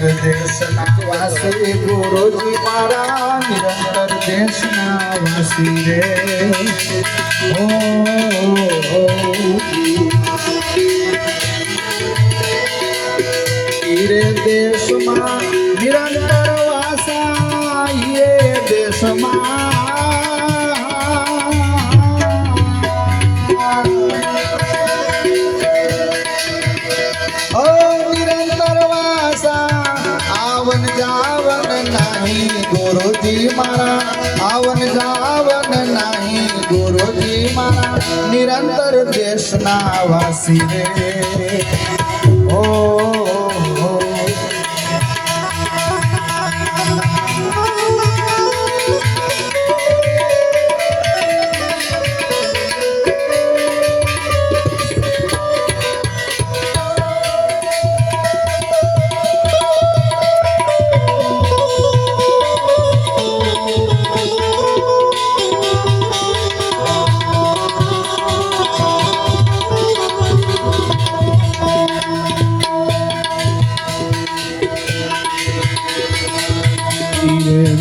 દેશના વાસી ગુરુજી મારા નિરંતર દેશના વાસી રે. ઈરે દેશમાં નિરંતર વાસા દેશમાં જાવન નહીં ગુરુજી મારા. આવન જાવન નહીં ગુરુજી મારા. નિરંતર દેશના વાસી રે. ઓ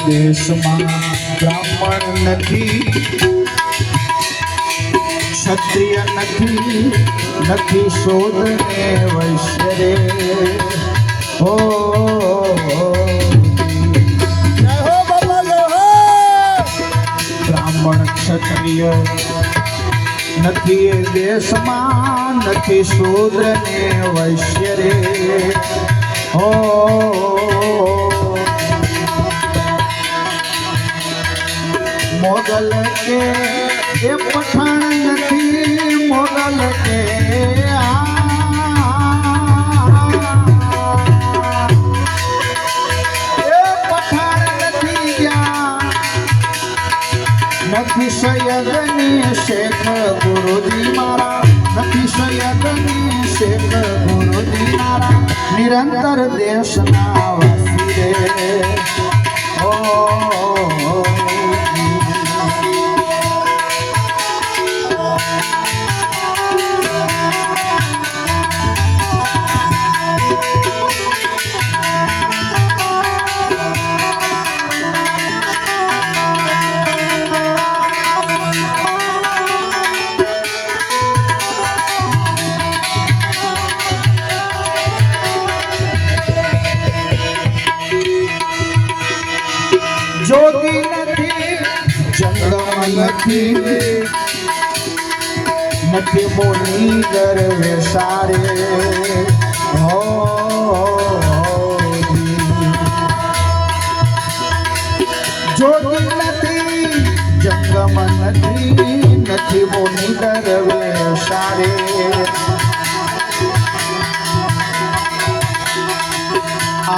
દેશમાં બ્રાહ્મણ નથી ક્ષત્રિય નથી નથી શોધ ને વૈશ્ય રે ઓ હો હો! બ્રાહ્મણ ક્ષત્રિય નથી એ દેશમાં નથી શૂદ્ર ને વૈશ્ય રે ઓ એ પઠાણ નથી મોગલ કે. નથી સૈયદની શેખ ગુરુજી મારા. શેખ ગુરુજી નિરંતર દેશના વસી રે. ઓ, નથી નથી મોની ગરવે સારે હો જોગી નથી જંગમ નથી નથી મોની ગરવે સારે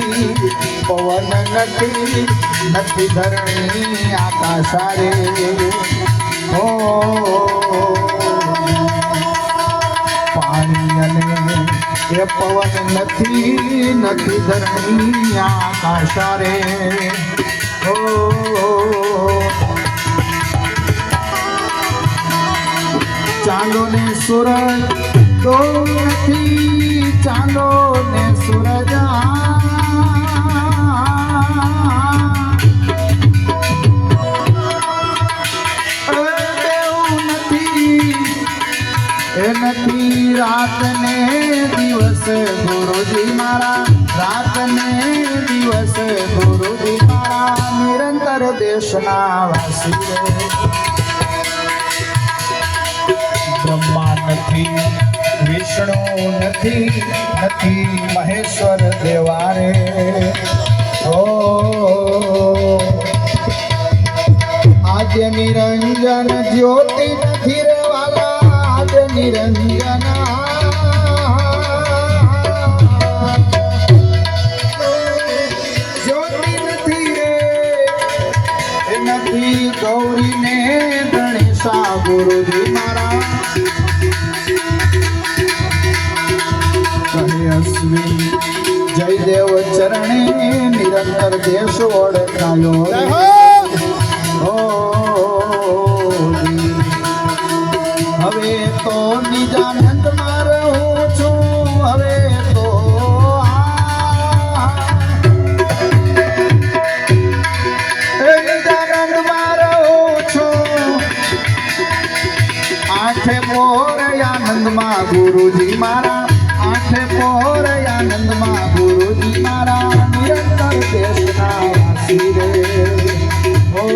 નથી, પવન નથી નથી ધરણી આકાશારે. ઓ પાણી અને એ પવન નથી નથી ધરણી આકાશારે. ઓ ચાંદો ને સૂરજ તો નથી ચાંદો ને સૂરજ એવું નથી એ નથી રાત ને દિવસ ગુરુજી મારા રાત ને દિવસ ગુરુજી મારા નિરંતર દેશના વાસી રે બ્રહ્મા નથી વિષ્ણુ નથી નથી મહેશ્વર દેવારે ઓ આજે નિરંજન જ્યોતિ નથી રે વાલા આજે જ્યોતિ નથી રે એ નથી ગૌરીને ગણેશા ગુરુજી મારા ચરણે નિરંતર દેશ ઓળખાયો હો! હવે તો નિજાનંદમાં રહું છું. હવે તો નિજાનંદ રહું છું. આઠે પોર આનંદમાં ગુરુજી મારા આઠે પોર આનંદમાં ગુરુજી મારા નિરંતર દેશના વાસી રે. ઓ